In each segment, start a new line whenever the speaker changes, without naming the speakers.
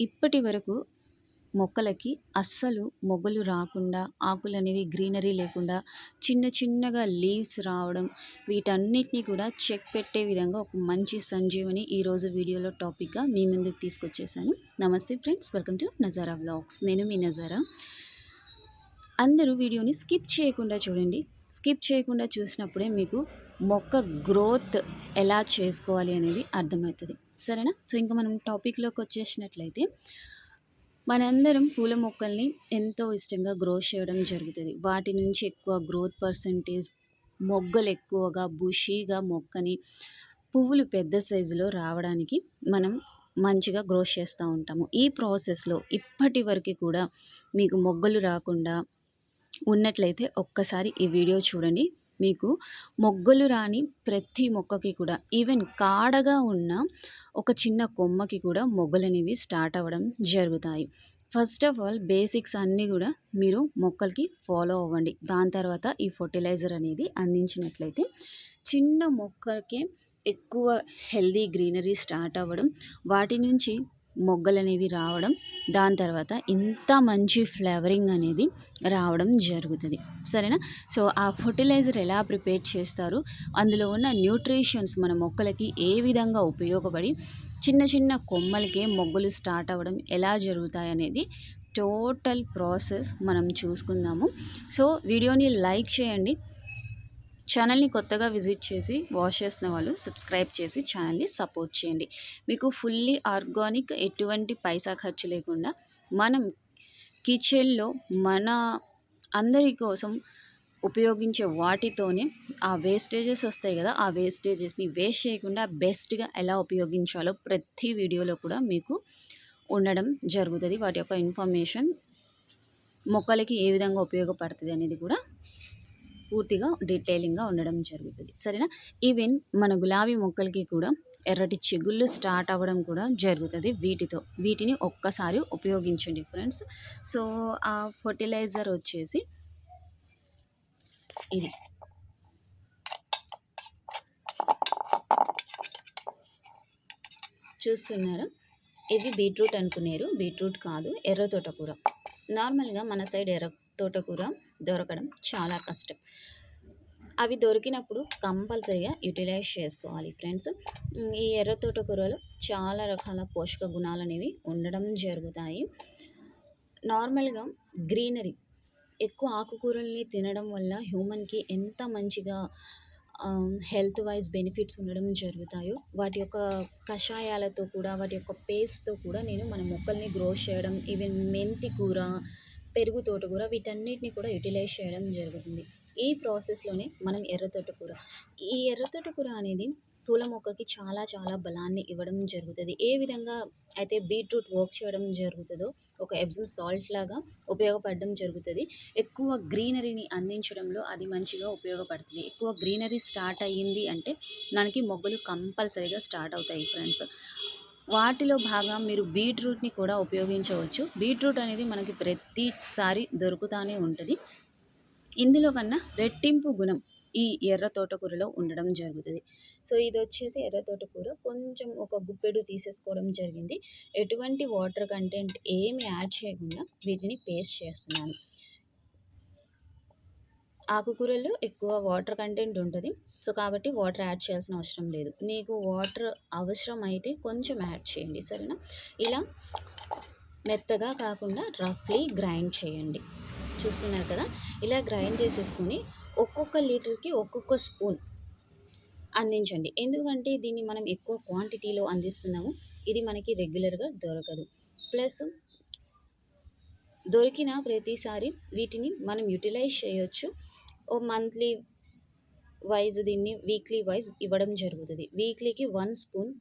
ఇప్పటి వరకు మొక్కలకి అస్సలు మొగ్గలు రాకుండా ఆకులనేవి గ్రీనరీ లేకుండా చిన్న చిన్నగా లీవ్స్ రావడం వీటన్నిటిని కూడా చెక్ పెట్టే విధంగా ఒక మంచి సంజీవని ఈరోజు వీడియోలో టాపిక్గా మీ ముందుకు తీసుకొచ్చేసాను. నమస్తే friends welcome to Nazara vlogs. నేను మీ నజారా. అందరూ వీడియోని స్కిప్ చేయకుండా చూడండి. స్కిప్ చేయకుండా చూసినప్పుడే మీకు మొక్క గ్రోత్ ఎలా చేసుకోవాలి అనేది అర్థమవుతుంది. సరేనా? సో ఇంకా మనం టాపిక్లోకి వచ్చేసినట్లయితే మనందరం పూల మొక్కల్ని ఎంతో ఇష్టంగా గ్రో చేయడం జరుగుతుంది. వాటి నుంచి ఎక్కువ గ్రోత్ పర్సంటేజ్ మొగ్గలు ఎక్కువగా బుషీగా మొక్కని పువ్వులు పెద్ద సైజులో రావడానికి మనం మంచిగా గ్రో చేస్తూ ఉంటాము. ఈ ప్రాసెస్లో ఇప్పటి వరకు కూడా మీకు మొగ్గలు రాకుండా ఉన్నట్లయితే ఒక్కసారి ఈ వీడియో చూడండి. మీకు మొగ్గలు రాని ప్రతి మొక్కకి కూడా ఈవెన్ కాడగా ఉన్న ఒక చిన్న కొమ్మకి కూడా మొగ్గలు అనేవి స్టార్ట్ అవ్వడం జరుగుతాయి. ఫస్ట్ ఆఫ్ ఆల్ బేసిక్స్ అన్నీ కూడా మీరు మొక్కలకి ఫాలో అవ్వండి. దాని తర్వాత ఈ ఫర్టిలైజర్ అనేది అందించినట్లయితే చిన్న మొక్కలకే ఎక్కువ హెల్దీ గ్రీనరీ స్టార్ట్ అవ్వడం వాటి నుంచి మొగ్గలు అనేవి రావడం దాని తర్వాత ఇంత మంచి ఫ్లేవరింగ్ అనేది రావడం జరుగుతుంది. సరేనా? సో ఆ ఫర్టిలైజర్ ఎలా ప్రిపేర్ చేస్తారు? అందులో ఉన్న న్యూట్రిషన్స్ మన మొక్కలకి ఏ విధంగా ఉపయోగపడి చిన్న చిన్న కొమ్మలకే మొగ్గలు స్టార్ట్ అవ్వడం ఎలా జరుగుతాయి అనేది టోటల్ ప్రాసెస్ మనం చూసుకుందాము. సో వీడియోని లైక్ చేయండి. ఛానల్ని కొత్తగా విజిట్ చేసి వాష్ చేసిన వాళ్ళు సబ్స్క్రైబ్ చేసి ఛానల్ని సపోర్ట్ చేయండి. మీకు ఫుల్లీ ఆర్గానిక్ ఎటువంటి పైసా ఖర్చు లేకుండా మనం కిచెన్లో మన అందరి కోసం ఉపయోగించే వాటితోనే ఆ వేస్టేజెస్ వస్తాయి కదా ఆ వేస్టేజెస్ని వేస్ట్ చేయకుండా బెస్ట్గా ఎలా ఉపయోగించాలో ప్రతి వీడియోలో కూడా మీకు ఉండడం జరుగుతుంది. వాటి యొక్క ఇన్ఫర్మేషన్ మొక్కలకి ఏ విధంగా ఉపయోగపడుతుంది అనేది కూడా పూర్తిగా డీటెయిలింగ్గా ఉండడం జరుగుతుంది. సరేనా? ఈవెన్ మన గులాబీ మొక్కలకి కూడా ఎర్రటి చెగుళ్ళు స్టార్ట్ అవ్వడం కూడా జరుగుతుంది వీటితో. వీటిని ఒక్కసారి ఉపయోగించండి ఫ్రెండ్స్ సో ఆ ఫర్టిలైజర్ వచ్చేసి ఇది. చూస్తున్నారు? ఇది బీట్రూట్ అనుకున్నారు బీట్రూట్ కాదు ఎర్ర తోటకూర. నార్మల్గా మన సైడ్ ఎర్ర తోటకూర దొరకడం చాలా కష్టం. అవి దొరికినప్పుడు కంపల్సరిగా యూటిలైజ్ చేసుకోవాలి ఫ్రెండ్స్. ఈ ఎర్ర తోటకూరలో చాలా రకాల పోషక గుణాలు అనేవి ఉండడం జరుగుతాయి. నార్మల్గా గ్రీనరీ ఎక్కువ ఆకుకూరల్ని తినడం వల్ల హ్యూమన్కి ఎంత మంచిగా హెల్త్ వైజ్ బెనిఫిట్స్ ఉండడం జరుగుతాయో వాటి యొక్క కషాయాలతో కూడా వాటి యొక్క పేస్ట్తో కూడా నేను మన మొక్కల్ని గ్రో చేయడం ఈవెన్ మెంతి కూర పెరుగు తోటకూర వీటన్నిటిని కూడా యూటిలైజ్ చేయడం జరుగుతుంది. ఈ ప్రాసెస్లోనే మనం ఎర్ర తోటకూర ఈ ఎర్ర తోటకూర అనేది పూల మొక్కకి చాలా చాలా బలాన్ని ఇవ్వడం జరుగుతుంది. ఏ విధంగా అయితే బీట్రూట్ వర్క్ చేయడం జరుగుతుందో ఒక ఎబ్సమ్ సాల్ట్ లాగా ఉపయోగపడడం జరుగుతుంది. ఎక్కువ గ్రీనరీని అందించడంలో అది మంచిగా ఉపయోగపడుతుంది. ఎక్కువ గ్రీనరీ స్టార్ట్ అయ్యింది అంటే మనకి మొగ్గలు కంపల్సరీగా స్టార్ట్ అవుతాయి ఫ్రెండ్స్ వాటిలో భాగం మీరు బీట్రూట్ని కూడా ఉపయోగించవచ్చు. బీట్రూట్ అనేది మనకి ప్రతిసారి దొరుకుతూనే ఉంటుంది. ఇందులో కన్నా రెట్టింపు గుణం ఈ ఎర్ర తోటకూరలో ఉండడం జరుగుతుంది. సో ఇది వచ్చేసి ఎర్ర తోటకూర. కొంచెం ఒక గుప్పెడు తీసేసుకోవడం జరిగింది. ఎటువంటి వాటర్ కంటెంట్ ఏమి యాడ్ చేయకుండా వీటిని పేస్ట్ చేస్తున్నాను. ఆకుకూరల్లో ఎక్కువ వాటర్ కంటెంట్ ఉంటుంది. సో కాబట్టి వాటర్ యాడ్ చేయాల్సిన అవసరం లేదు. మీకు వాటర్ అవసరం అయితే కొంచెం యాడ్ చేయండి సరేనా? ఇలా మెత్తగా కాకుండా రఫ్లీ గ్రైండ్ చేయండి. చూస్తున్నారు కదా? ఇలా గ్రైండ్ చేసేసుకుని ఒక్కొక్క లీటర్కి ఒక్కొక్క స్పూన్ అందించండి. ఎందుకంటే దీన్ని మనం ఎక్కువ క్వాంటిటీలో అందిస్తున్నాము. ఇది మనకి రెగ్యులర్గా దొరకదు. ప్లస్ దొరికిన ప్రతిసారి వీటిని మనం యూటిలైజ్ చేయొచ్చు. ఓ మంత్లీ వైజ్ దీన్ని వీక్లీ వైజ్ ఇవ్వడం జరుగుతుంది. వీక్లీకి వన్ స్పూన్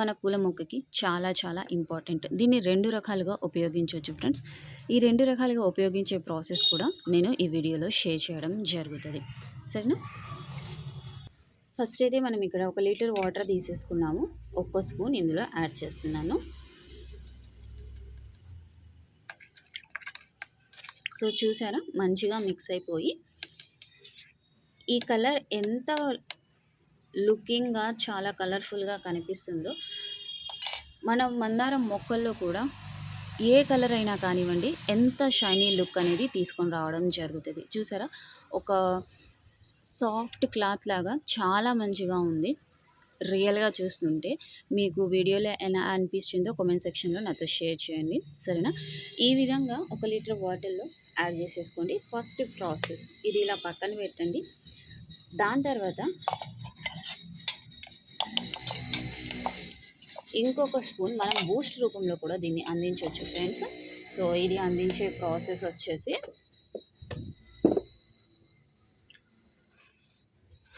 మన పూల మొక్కకి చాలా చాలా ఇంపార్టెంట్ దీన్ని రెండు రకాలుగా ఉపయోగించవచ్చు ఫ్రెండ్స్ ఈ రెండు రకాలుగా ఉపయోగించే ప్రాసెస్ కూడా నేను ఈ వీడియోలో షేర్ చేయడం జరుగుతుంది. సరేనా? ఫస్ట్ అయితే మనం ఇక్కడ ఒక లీటర్ వాటర్ తీసేసుకున్నాము. ఒక్క స్పూన్ ఇందులో యాడ్ చేస్తున్నాను. సో చూసారా? మంచిగా మిక్స్ అయిపోయి ఈ కలర్ ఎంత లుకింగ్గా చాలా కలర్ఫుల్గా కనిపిస్తుందో మనం మందారం మొక్కల్లో కూడా ఏ కలర్ అయినా కానివ్వండి ఎంత షైనీ లుక్ అనేది తీసుకొని రావడం జరుగుతుంది. చూసారా? ఒక సాఫ్ట్ క్లాత్ లాగా చాలా మంచిగా ఉంది. రియల్గా చూస్తుంటే మీకు వీడియోలో ఎలా అనిపించిందో కామెంట్ సెక్షన్లో నాతో షేర్ చేయండి. సరేనా? ఈ విధంగా ఒక లీటర్ బాటిల్లో యాడ్ చేసేసుకోండి. ఫస్ట్ ప్రాసెస్ ఇది ఇలా పక్కన పెట్టండి. దాని తర్వాత ఇంకొక స్పూన్ మనం బూస్ట్ రూపంలో కూడా దీన్ని అందించవచ్చు ఫ్రెండ్స్. సో ఇది అందించే ప్రాసెస్ వచ్చేసి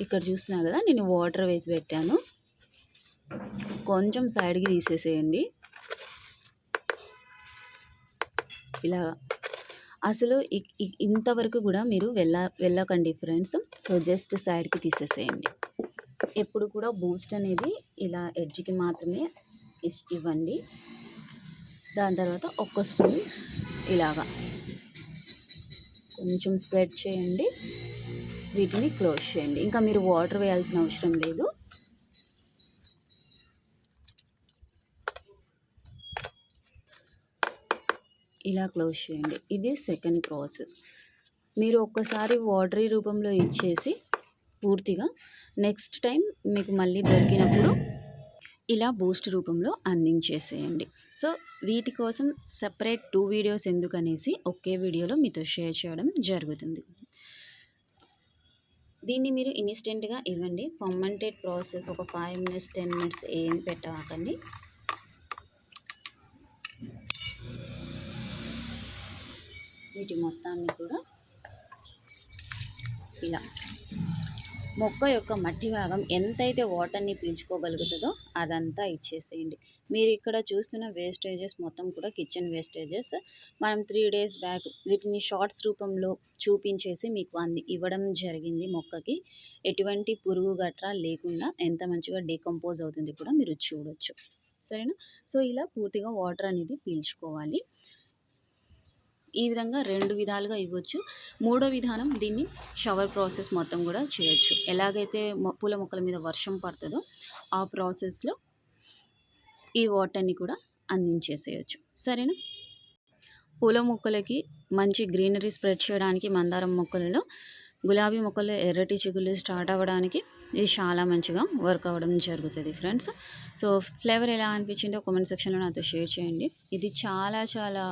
ఇక్కడ చూస్తున్నా కదా నేను వాటర్ వేసి పెట్టాను. కొంచెం సైడ్కి తీసేసేయండి. ఇలా అసలు ఇంతవరకు కూడా మీరు వెళ్ళ వెళ్ళకండి ఫ్రెండ్స్. సో జస్ట్ సైడ్కి తీసేసేయండి. ఎప్పుడు కూడా బూస్ట్ అనేది ఇలా ఎడ్జ్కి మాత్రమే ఇవ్వండి. దాని తర్వాత ఒక్క స్పూన్ ఇలాగా కొంచెం స్ప్రెడ్ చేయండి. వీటిని క్లోజ్ చేయండి. ఇంకా మీరు వాటర్ వేయాల్సిన అవసరం లేదు. ఇలా క్లోజ్ చేయండి. ఇది సెకండ్ ప్రాసెస్. మీరు ఒక్కసారి వాటరీ రూపంలో ఇచ్చేసి పూర్తిగా నెక్స్ట్ టైం మీకు మళ్ళీ దొరికినప్పుడు ఇలా బూస్ట్ రూపంలో అందించేసేయండి. సో వీటి కోసం సపరేట్ టూ వీడియోస్ ఎందుకనేసి ఒకే వీడియోలో మీతో షేర్ చేయడం జరుగుతుంది. దీన్ని మీరు ఇన్స్టెంట్గా ఇవ్వండి. ఫర్మెంటెడ్ ప్రాసెస్ ఒక ఫైవ్ మినిట్స్ టెన్ మినిట్స్ ఏం పెట్టకండి. వీటి మొత్తాన్ని కూడా ఇలా మొక్క యొక్క మట్టి భాగం ఎంతైతే వాటర్ని పీల్చుకోగలుగుతుందో అదంతా ఇచ్చేసేయండి. మీరు ఇక్కడ చూస్తున్న వేస్టేజెస్ మొత్తం కూడా కిచెన్ వేస్టేజెస్. మనం త్రీ డేస్ బ్యాక్ వీటిని షార్ట్స్ రూపంలో చూపించేసి మీకు అంది ఇవ్వడం జరిగింది మొక్కకి. ఎటువంటి పురుగు గట్రా లేకుండా ఎంత మంచిగా డీకంపోజ్ అవుతుంది కూడా మీరు చూడొచ్చు. సరేనా? సో ఇలా పూర్తిగా వాటర్ అనేది పీల్చుకోవాలి. ఈ విధంగా రెండు విధాలుగా ఇవ్వచ్చు. మూడో విధానం దీన్ని షవర్ ప్రాసెస్ మొత్తం కూడా చేయొచ్చు. ఎలాగైతే పూల మొక్కల మీద వర్షం పడుతుందో ఆ ప్రాసెస్లో ఈ వాటర్ని కూడా అందించేసేయచ్చు. సరేనా? పూల మొక్కలకి మంచి గ్రీనరీ స్ప్రెడ్ చేయడానికి మందారం మొక్కలలో గులాబీ మొక్కలు ఎర్రటి చిగుళ్ళు స్టార్ట్ అవ్వడానికి ఇది చాలా మంచిగా వర్క్ అవ్వడం జరుగుతుంది ఫ్రెండ్స్. సో ఫ్లేవర్ ఎలా అనిపించిందో కామెంట్ సెక్షన్లో నాతో షేర్ చేయండి. ఇది చాలా చాలా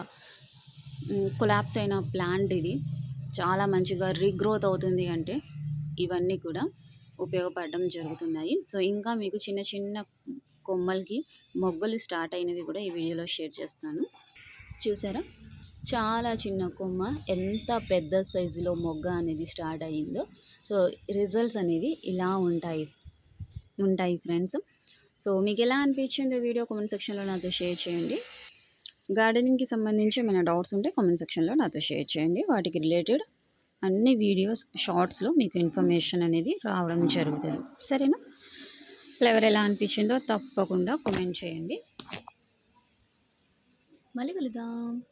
కొలాప్స్ అయిన ప్లాంట్ ఇది. చాలా మంచిగా రీగ్రోత్ అవుతుంది అంటే ఇవన్నీ కూడా ఉపయోగపడడం జరుగుతున్నాయి. సో ఇంకా మీకు చిన్న చిన్న కొమ్మలకి మొగ్గలు స్టార్ట్ అయినవి కూడా ఈ వీడియోలో షేర్ చేస్తాను. చూసారా? చాలా చిన్న కొమ్మ ఎంత పెద్ద సైజులో మొగ్గ అనేది స్టార్ట్ అయ్యిందో. సో రిజల్ట్స్ అనేవి ఇలా ఉంటాయి. ఉంటాయి ఫ్రెండ్స్ సో మీకు ఎలా అనిపించిందో వీడియో? కామెంట్ సెక్షన్లో నాతో షేర్ చేయండి. గార్డెనింగ్కి సంబంధించి ఏమైనా డౌట్స్ ఉంటే కామెంట్ సెక్షన్లో నాతో షేర్ చేయండి. వాటికి రిలేటెడ్ అన్ని వీడియోస్ షార్ట్స్లో మీకు ఇన్ఫర్మేషన్ అనేది రావడం జరుగుతుంది. సరేనా? ఫ్లేవర్ ఎలా అనిపించిందో తప్పకుండా కామెంట్ చేయండి. మళ్ళీ కలుద్దాం.